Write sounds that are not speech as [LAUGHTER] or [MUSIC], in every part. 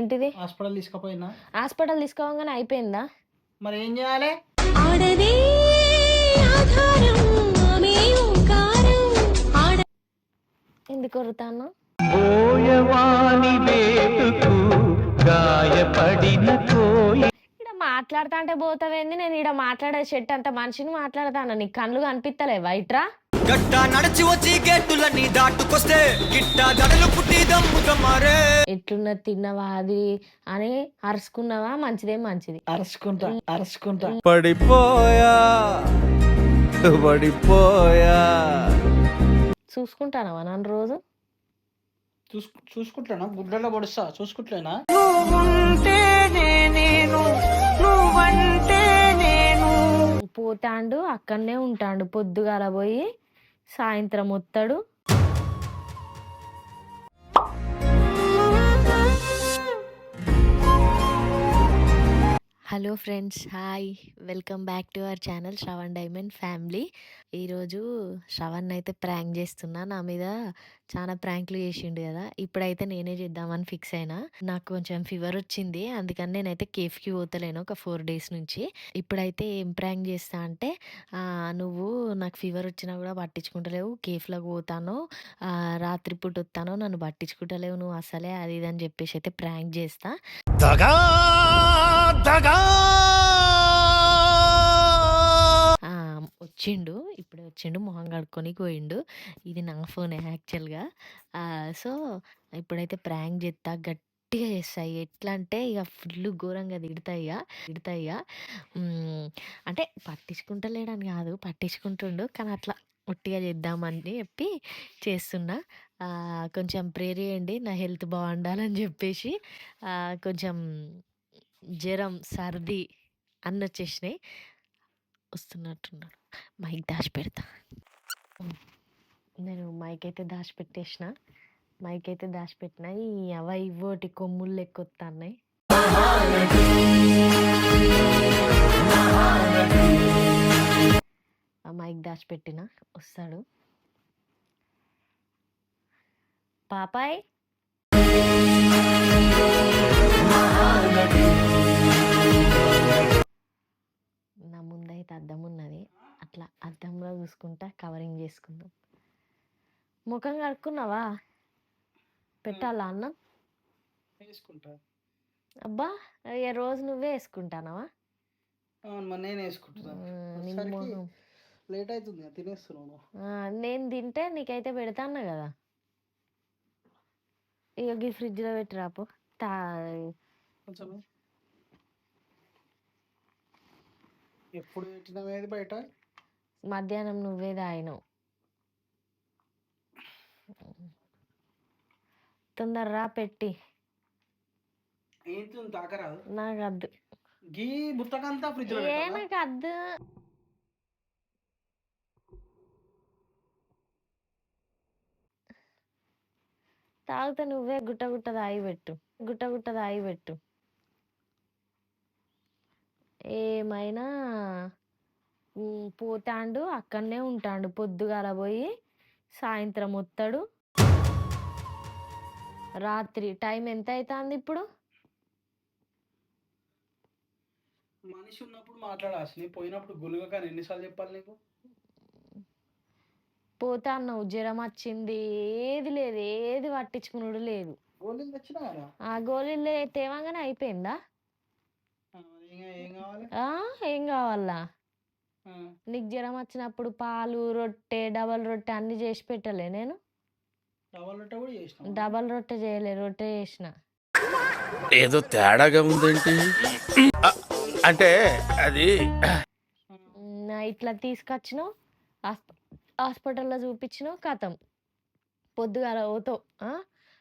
ఏంటిది? Hospital తీసుకుపోయినా? Hospital తీసుకోగానే అయిపోయిందా? మరి ఏం చేయాలి? ఆడదే ఆధారం ఆమె ఓంకారం. ఆడ ఎందుకు కొరుతాను ఇక్కడ మాట్లాడతా అంటే పోతావేంది? నేను ఇక్కడ మాట్లాడే చెట్టు అంత మనిషిని మాట్లాడతాను. నీకు కళ్ళు కనిపిస్తలేవా ఇట్రా. గట్ట నడిచి వచ్చి గేటులన్నీ దాటుకొస్తే గిట్ట దడలు పుట్టి దమ్ముగా మారే ఎట్లున్న తిన్నవా అది అని అరుచుకున్నావా? మంచిదే మంచిది. అరుచుకుంటా అరుచుకుంటా. పడిపోయా పడిపోయా. చూసుకుంటానవా నన్ను రోజు? చూసు చూసుకుంటానా? గుడ్డలో పొడుస్తా చూసుకుంటలేనా? పోతాండు అక్కడనే ఉంటాడు పొద్దుగాల పోయి సాయంత్రం వస్తాడు hello friends hi. Welcome back to our channel Shravan diamond family. ఈరోజు శ్రవణ్ అయితే ప్రాంక్ చేస్తున్నా నా మీద. చాలా ప్రాంక్లు చేసిండు కదా ఇప్పుడైతే నేనే చేద్దామని ఫిక్స్ అయినా. నాకు కొంచెం ఫీవర్ వచ్చింది అందుకని నేనైతే కేఫ్కి పోతలేను ఒక ఫోర్ డేస్ నుంచి. ఇప్పుడైతే ఏం ప్రాంక్ చేస్తా అంటే నువ్వు నాకు ఫీవర్ వచ్చినా కూడా పట్టించుకుంటలేవు కేఫ్లోకి పోతాను రాత్రిపూట వస్తాను నన్ను పట్టించుకుంటలేవు నువ్వు అసలే అది ఇది అని చెప్పేసి అయితే ప్రాంక్ చేస్తా. దగా దగా! వచ్చిండు. ఇప్పుడే వచ్చిండు మొహం కడుక్కొని పోయిండు. ఇది నా ఫోనే యాక్చువల్గా. సో ఇప్పుడైతే ప్రాంక్ చేస్తా గట్టిగా చేస్తాయి ఎట్లా అంటే ఇక ఫుల్ ఘోరంగా తిడతాయి ఇక అంటే పట్టించుకుంటలేడని కాదు పట్టించుకుంటుండు. కానీ అట్లా ఒట్టిగా చేద్దామని చెప్పి చేస్తున్నా. కొంచెం ప్రేర్ చేయండి నా హెల్త్ బాగుండాలని చెప్పేసి కొంచెం జ్వరం సర్ది అన్నీ వచ్చేసినాయి వస్తున్నట్టున్నాడు. మైక్ దాచి పెడతా. నేను మైక్ అయితే దాచి పెట్టేసిన. మైక్ అయితే దాచి పెట్టిన ఈ అవ ఇవ్వటి కొమ్ములు లెక్కొత్తాన్నాయి. ఆ మైక్ దాచి పెట్టిన వస్తాడు. పాపాయ్! అద్దం ఉన్నది అట్లా అద్దంలో చూసుకుంటా కవరింగ్ చేసుకుందాం. ముఖం కడుక్కున్నావా? పెట్టాలా అన్నం? వేసుకుంటా. అబ్బా ఏ రోజు నువ్వే వేసుకుంటానవా? అవును నేను వేసుకుంటున్నా. లేట్ అవుతుంది తినేస్తున్నాను. నేను తింటే నీకైతే పెడతాను కదా? ఇక ఫ్రిడ్జ్లో పెట్టి రాపు తా కొంచెం ఎప్పుడు పెట్టినవేది బయట? మధ్యాహ్నం నువ్వే తాగినావు. తొందరరా పెట్టి. ఏంటి తాకరాదు? నాకు అద్దు గీ బుత్తకంతా ఫ్రిడ్జ్ ఏ? నాకు అద్దు తాగితే నువ్వే గుట్ట గుట్ట తాగి పెట్టు. గుట్ట గుట్ట తాగి పెట్టు. ఏమైనా పోతాండు అక్కడనే ఉంటాడు. పొద్దుగాల పోయి సాయంత్రం వస్తాడు రాత్రి టైం ఎంత అవుతుంది ఇప్పుడు? మనిషి ఉన్నప్పుడు మాట్లాడాల్సి పోయినప్పుడు గులుగ కానీ ఎన్నిసార్లు చెప్పాలి నీకు? పోతా అన్నావు జ్వరం వచ్చింది ఏది లేదు ఏది పట్టించుకున్నాడు లేదు. గోళీలు ఆ గోళీలు తేవంగానే అయిపోయిందా? ఏం కావాలి? ఆ ఏం కావాలా? ఆ, నీకు జ్వరం వచ్చినప్పుడు పాలు రొట్టె డబల్ రొట్టె అన్ని చేసి పెట్టలే నేను. డబల్ రొట్టె కూడా చేసినాం డబల్ రొట్టె చేయలే రొట్టె చేసిన. ఏదో తేడాగా ఉందేంటి? అ- అంటే అది నా ఇట్లా తీసుకొచ్చినావు హాస్ప- హాస్పిటల్లో చూపించినావు కథం. పొద్దుగాల పోతావు ఆ?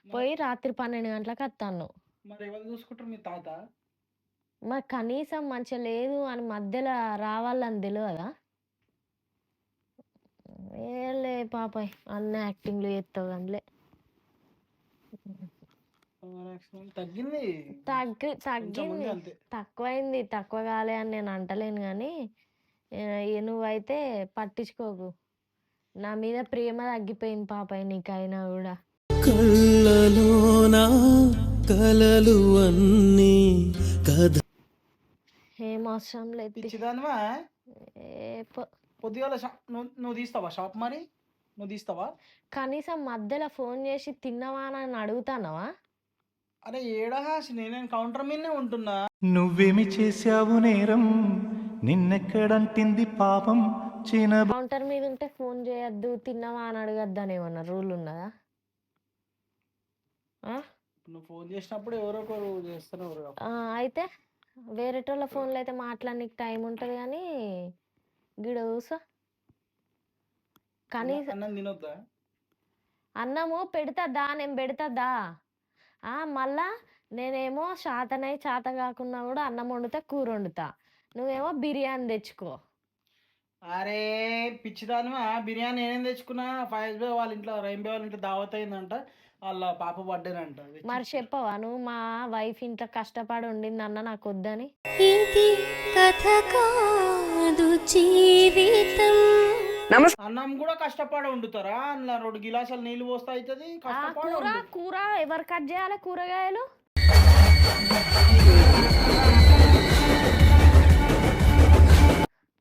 పోయి రాత్రి పన్నెండు గంటలకు వస్తాను మరి ఎవరు చూసుకుంటారు మీ తాత? మరి కనీసం మంచిగా లేదు అని మధ్యలో రావాలని తెలియదా ఏలే పాపాయ్ అన్ని యాక్టింగ్లు చేస్తావు అందులో తగ్గింది. తగ్గి తగ్గింది. తక్కువైంది తక్కువ కాలే అని నేను అంటలేను కానీ నువ్వైతే పట్టించుకోకు. నా మీద ప్రేమ తగ్గిపోయింది పాపాయ్ నీకైనా కూడా. కళ్ళలోన కలలు అన్నీ కథ ఏం అవసరం లేదు పిచ్చిదానివా ఏ పో- పొద్దుగాల షాప్ నువ్వు నువ్వు తీస్తావా షాప్ మరి నువ్వు తీస్తావా కనీసం మధ్యలో ఫోన్ చేసి తిన్నవా అని అడుగుతానవా? అరే ఏడా నేను కౌంటర్ మీదనే ఉంటున్నా. నువ్వేమి చేశావు నేరం? నిన్నెక్కడంటింది పాపం? చిన్న కౌంటర్ మీద ఉంటే ఫోన్ చేయొద్దు తిన్నవా అని అడగద్దు అని ఏమన్నా రూల్ ఉన్నదా? నువ్వు ఫోన్ చేసినప్పుడు ఎవరో ఒకరు చేస్తున్నారు. అయితే వేరేటోళ్ళ ఫోన్లో అయితే మాట్లాడడానికి టైం ఉంటుంది కానీ గిడ కూసో కనీసం అన్నం తినొద్దా? అన్నము పెడతదా నేను పెడతదా ఆ, మళ్ళా నేనేమో శాతనై చేత కాకున్నా కూడా అన్నం వండుతా కూర వండుతా. నువ్వేమో బిర్యానీ తెచ్చుకో. అరే పిచ్చిదానివా బిర్యానీ నేనేం తెచ్చుకున్నా? ఫైవ్ బే వాళ్ళ ఇంట్లో రైంబే వాళ్ళ ఇంట్లో దావత్ అయిందంట. వాళ్ళ పాప బర్త్డేనంట మరి చెప్పవా నువ్వు మా వైఫ్ ఇంట్లో కష్టపడి ఉండింది అన్న నాకు వద్దని ఇది కథ కాదు జీవితం. అన్నం కూడా కష్టపడి వండుతారా? అందులో రెండు గిలాసాలు నీళ్ళు పోస్తే అవుతుంది కష్టపడి కూర వండు. కూర ఎవరు కట్ చేయాలి? కూరగాయలు?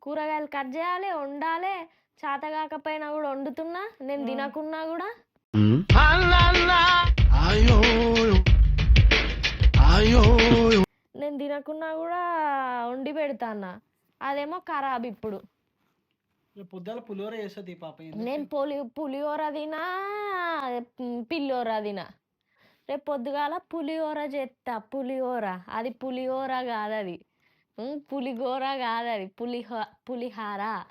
కూరగాయలు కట్ చేయాలి వండాలి. చేత కాకపోయినా కూడా వండుతున్నా. నేను తినకున్నా కూడా. నేను తినకున్నా కూడా వండి పెడతానా? అదేమో ఖరాబ్ ఇప్పుడు. పులిహోర చేస్తుంది పాప? నేను పులి పులిహోర తినా పిల్లోర తినా. రేపు పొద్దుగాల పులిహోర చేస్తా పులిహోర. అది పులిహోర కాదు అది పులిగోర కాదు అది పులిహో పులిహార.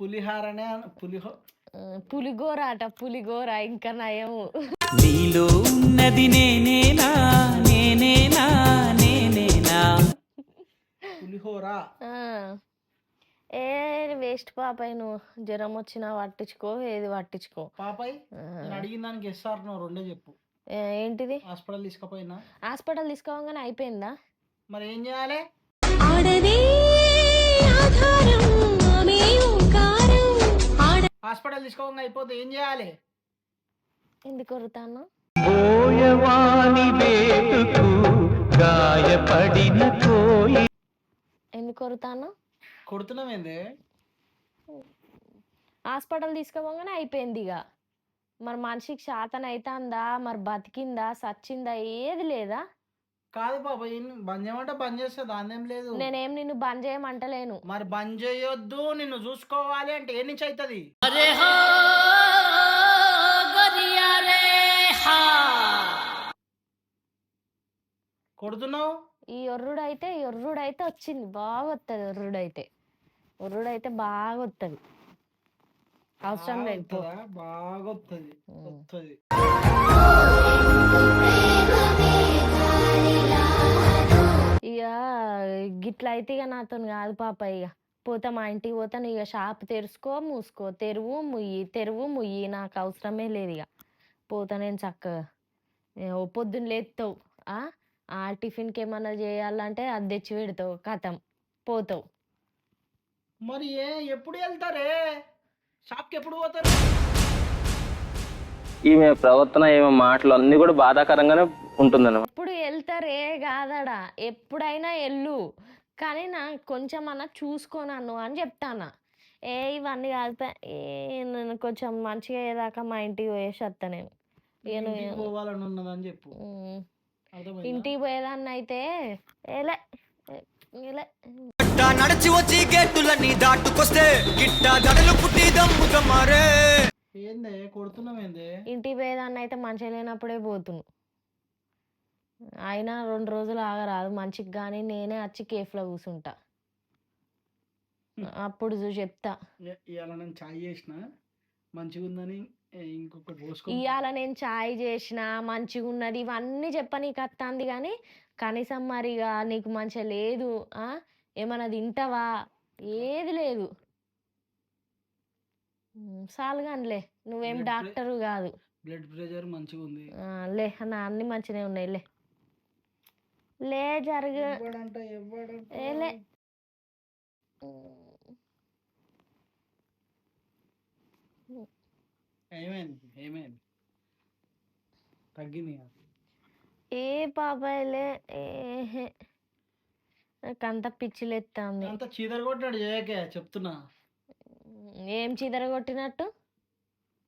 పులిహారనే పులిహో పులిగోర అట పులిగోర ఇంకా నయము. నీలో ఉన్నది నేనేనా నేనేనా నేనేనా? పులిహోర. ఆ. ఏ వేస్ట్ పాపాయి నువ్వు జ్వరం వచ్చినా పట్టించుకో ఏది పట్టించుకో. పాపాయ్. నేను అడిగిన దానికి ఎస్ఆర్ నువ్వు రెండే చెప్పు. ఏంటిది? హాస్పిటల్ తీసుకుపోయినా? హాస్పిటల్ తీసుకోగానే అయిపోయిందా? మరి ఏం చేయాలి? ఆడదే ఆధారం హాస్పిటల్ తీసుకోగా అయిపోతే ఏం చేయాలి? ఎందుకు వరుతాను గాయపడిన కోయి. ఎందుకు వరుతాను కొడుతున్నామేంది హాస్పిటల్ తీసుకోగానే అయిపోయింది ఇక. మరి మనిషికి శాతన అవుతుందా మరి బతికిందా? సచ్చిందా? ఏది లేదా? కాదు పాప ఏం బంద్ చేయమంటే బంద్ చేస్తే దాని ఏం లేదు. నేనేం నిన్ను బంద్ చేయమంటలేను. మరి బంద్ చేయొద్దు నిన్ను చూసుకోవాలి అంటే ఏ నుంచి అవుతుంది కొడుతున్నావు? ఈ ఒర్రుడైతే ఈ ఒర్రుడైతే వచ్చింది బాగా వస్తుంది ఒర్రుడైతే. ఒర్రుడైతే బాగా వస్తుంది అవసరం లేదు? బాగా వస్తుంది. వస్తుంది గిట్ల అయితే ఇక నాతో కాదు పాప ఇక పోతా మా ఇంటికి పోతాను ఇక షాప్ తెరుచుకో మూసుకో. తెరువు ముయ్యి తెరువు ముయ్యి నాకు అవసరమే లేదు ఇక పోతా నేను చక్కగా. పొద్దున్న లేస్తావు ఆ ఆ టిఫిన్కి ఏమన్నా చేయాలంటే అది తెచ్చి పెడతావు కథం పోతావు. మరి ఏ ఎప్పుడు వెళ్తారే? షాప్కి ఎప్పుడు పోతారు? ఈమె ప్రవర్తన ఈమె మాటలు అన్నీ కూడా బాధాకరంగానే ఉంటుందన్నమాట. ఎప్పుడు వెళ్తారే కాదడా. ఎప్పుడైనా వెళ్ళు. కానీ నా కొంచెం అన్న చూసుకో నన్ను అని చెప్తానా. ఏ ఇవన్నీ కాదు. ఏ నేను కొంచెం మంచిగా అయ్యేదాకా మా ఇంటికి పోయేసి వస్తా నేను. పోవాలని ఉన్నదని చెప్పు? ఇంటికి పోయేదాన్ని అయితే ఏలే ఏలే. గట్టా నడిచి వచ్చి గేటులన్నీ దాటుకొస్తే గిట్ట దడలు పుట్టి దమ్ముగా మారే ఏందే కొడుతున్నామేందే ఇంటికి పోయేదాన్ని అయితే మంచిగా లేనప్పుడే పోతును అయినా రెండు రోజులు ఆగరాదు. మంచికి కానీ నేనే వచ్చి కేఫ్లో కూర్చుంటా అప్పుడు చూ చెప్తా. ఇవాళ నేను చాయ్ చేసిన మంచిగా ఉందని ఇంకొకటి పోసుకో ఇవాళ నేను చాయ్ చేసిన మంచిగా ఉన్నది ఇవన్నీ చెప్ప నీకు వస్తుంది కానీ కనీసం మరిగా నీకు మంచిగా లేదు ఆ? ఏమన్నా తింటావా? ఏది లేదు. ఉమ్, చాలుగానిలే నువ్వేం డాక్టరు కాదు. బ్లడ్ ప్రెషర్ మంచిగా ఉంది లే నా అన్ని మంచిగానే ఉన్నాయి లే. లే జరుగు తగ్గింది. ఏ పాపాయలే నాకు అంత పిచ్చిలేస్తుంది అంత చీదర కొట్టాడు చేయకే చెప్తున్నా. ఏం చిదరగొట్టినట్టు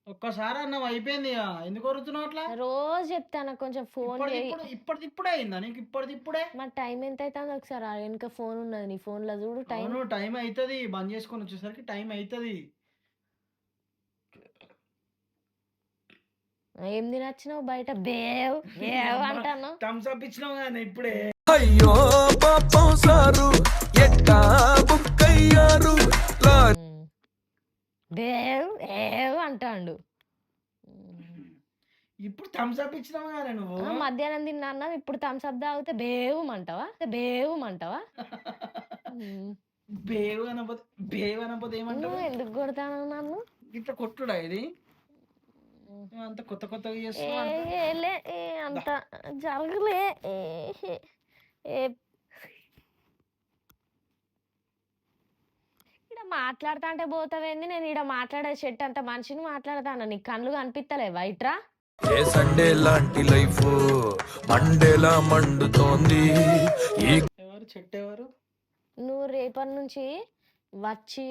ఒక్కసారి అన్నం అయిపోయింది ఇక. ఎందుకు వరుతున్నావు అట్లా? రోజు చెప్తాను కొంచెం ఫోన్ ఇప్పటిది చేయి. ఇప్పుడు ఇప్పటిది ఇప్పుడే అయిందా నీకు? ఇప్పటిది ఇప్పుడే? మా టైం ఎంత అవుతుంది ఒకసారి? ఆ వెనుక ఫోన్ ఉన్నది నీ ఫోన్లో చూడు టైం. అవును టైం అవుతుంది బంద్ చేసుకొని వచ్చేసరికి టైం అవుతుంది ఏం తినచ్చినావు బయట? బేవ్ బేవ్ అంటాను థమ్స్ అప్ ఇచ్చినావు కానీ ఇప్పుడే. అయ్యో పాపం సారు ఎట్టా బుక్ అయ్యారు బేవ్ ఏవ్ అంటాండు. [LAUGHS] ఇప్పుడు థమ్స్ అప్ ఇచ్చినావు కానీ నువ్వు. మధ్యాహ్నం తిన్నా ఇప్పుడు థమ్స్ అప్ తాగితే బేవు అంటావా? బేవు అంటావా? [LAUGHS] బేవ్ అనపోతే బేవ్ అనపోతే ఏమంటావు? ఎందుకు కొడతాను నన్ను? ఇట్లా కొట్టుడా ఇది? అంత కొత్త కొత్తగా ఏ అంత జరగలే ఏ ఏ ఇక్కడ మాట్లాడుతా అంటే పోతావేంది? నేను ఇక్కడ మాట్లాడే చెట్టు అంత మనిషిని మాట్లాడతాను? నీకు కళ్ళు కనిపిస్తలే వైట్రా ఏ సండే లాంటి లైఫ్ మండేలా మండుతోంది. ఎవరు? చెట్టు ఎవరు? నువ్వు రేపటి నుంచి వచ్చి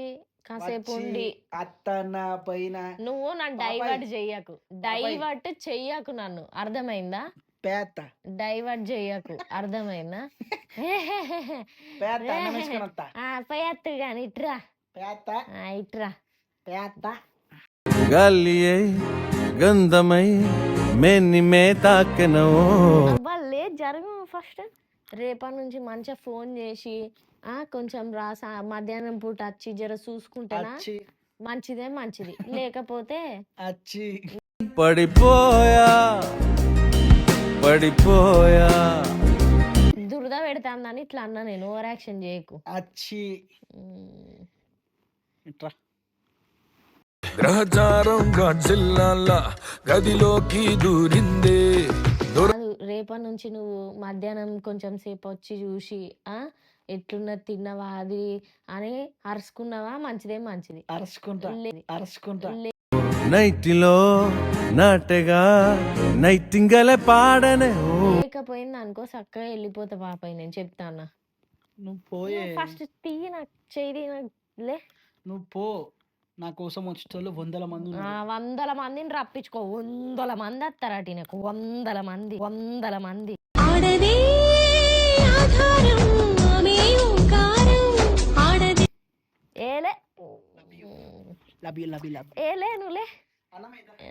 కాసేపు ఉండి. అత్తన్న పైన నువ్వు నన్ను. డైవర్ట్ చెయ్యకు. డైవర్ట్ చెయ్యకు నన్ను. అర్థమైందా? పేత. డైవర్ట్ చెయ్యకు. అర్థమైందా? [LAUGHS] పేత [LAUGHS] పోయత్తు కానీ ఇట్రా. పేత ఇట్రా. పేత గాలియే గంధమై మెన్ని మే తాకెనో వాళ్ళే జరగ ఫస్ట్. రేపటి నుంచి మంచిగా ఫోన్ చేసి ఆ కొంచెం రా సా- మధ్యాహ్నం పూట వచ్చి జర చూసుకుంటేనా? అచ్చి. మంచిదే మంచిది. లేకపోతే? అచ్చి. పడిపోయా పడిపోయా. దురద పెడతాందని ఇట్లా అన్నా నేను ఓవర్ యాక్షన్ చేయకు. అచ్చి. ఉమ్. ఇట్రా. గ్రహచారం గదిలోకి దూరిందే. రేపటి నుంచి నువ్వు మధ్యాహ్నం కొంచెం సేపు వచ్చి చూసి ఆ ఎట్లున్నది తిన్నవా అది అని అరుచుకున్నావా మంచిదే మంచిది. అరుచుకుంటా అరుచుకుంటా నైటిలో నాటగా నైటింగలే పాడనే లేకపోయింది అనుకో చక్కగా వెళ్ళిపోతా పాపయ్య నేను చెప్తాను. నువ్వు పోయే. ఫస్ట్ తీయి నాకు చేయి నాకు లే. నువ్వు పో. నా కోసం వచ్చేటోళ్ళు వందల మంది ఆ, వందల మందిని రప్పించుకో. వందల మంది వస్తారట నాకు వందల మంది. వందల మంది. ఆడదే ఆధారం ఆమె ఓంకారం ఆడదే ఏలే. లబి లబి లబి ఏలే నువ్వులే.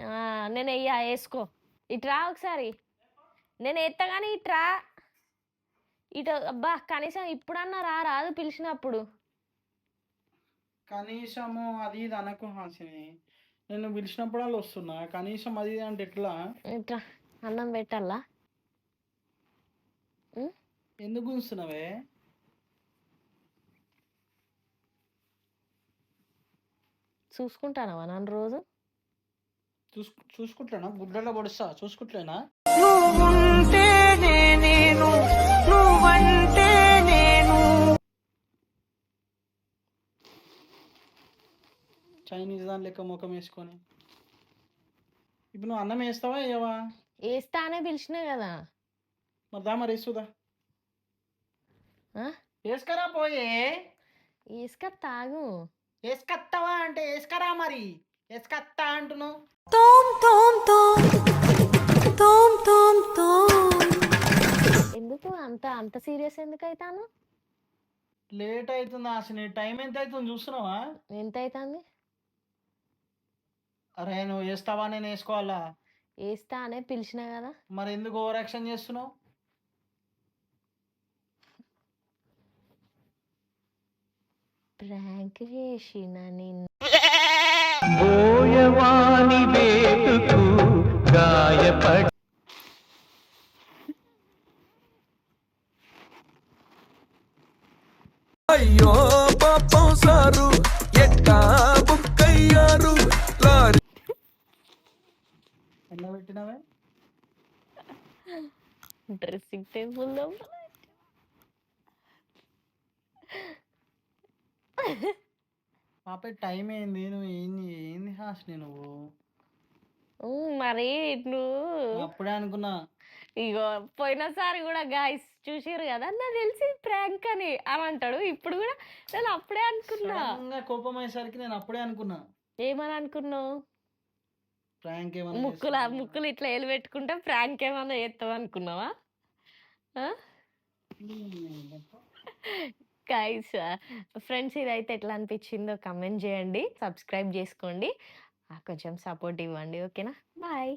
ఆ, నేను వెయ్యా వేసుకో. ఇట్రా ఒకసారి. నేను ఎత్తా కానీ ఇట్రా ఇటు అబ్బా కనీసం ఇప్పుడన్నా రా రాదు పిలిచినప్పుడు. కనీసము అది ఇది అనకు హాసిని. నేను పిలిచినప్పుడు వాళ్ళు వస్తున్నా. కనీసం అది ఇది అంటే ఎట్లా? ఇట్రా అన్నం పెట్టాలా? ఎందుకు గుంస్తున్నావే చూసుకుంటానవా నన్ను రోజు? చూసు చూసుకుంటానా? గుడ్డలో పొడుస్తా. చూసుకుంటలేనా? చైనీస్ దాని లెక్క ముఖం వేసుకొని. ఇప్పుడు నువ్వు అన్నం వేస్తావా వేయవా? వేస్తా అనే పిలిచినా కదా. మరి దా మరి వేస్తుదా ఆ? వేసుకరా పోయే. వేసుక తాగు వేసుకత్తావా అంటే వేసుకరా మరి. వేసుకత్తా అంటున్నావు. తోం తోం తోం తోం తోం తోం ఎందుకు? అంత అంత సీరియస్ ఎందుకు అవుతాను లేట్ అవుతుంది అసలు టైం ఎంత అవుతుంది చూస్తున్నావా? ఎంత అవుతుంది అరే నువ్వు వేస్తావా నేను వేసుకోవాలా? వేస్తా అనే పిలిచినా కదా. మరి ఎందుకు ఓవర్ యాక్షన్ చేస్తున్నావు? ప్రాంక్ చేసిన నిన్ను. అయ్యో! డ్రెస్సింగ్ టేబుల్ పాప టైం ఏంది? నువ్వు ఏంది? ఏంది హాస్ని నువ్వు? మరి నువ్వు అప్పుడే అనుకున్నా. ఇగో పోయినసారి కూడా గాయస్ చూసారు కదా నాకు తెలిసి ప్రాంక్ అని. అని అంటాడు ఇప్పుడు కూడా నేను అప్పుడే అనుకున్నా. కోపం అయ్యేసరికి నేను అప్పుడే అనుకున్నా. ఏమని అనుకున్నావు? ప్రాంక్ ఏమన్నా ముక్కుల? ముక్కులు ఇట్లా ఎలు పెట్టుకుంటే ప్రాంక్ ఏమన్నా చేస్తావు అనుకున్నావా? గైస్ ఫ్రెండ్స్ ఇదైతే ఎట్లా అనిపించిందో కమెంట్ చేయండి సబ్స్క్రైబ్ చేసుకోండి. కొంచెం సపోర్ట్ ఇవ్వండి ఓకేనా బాయ్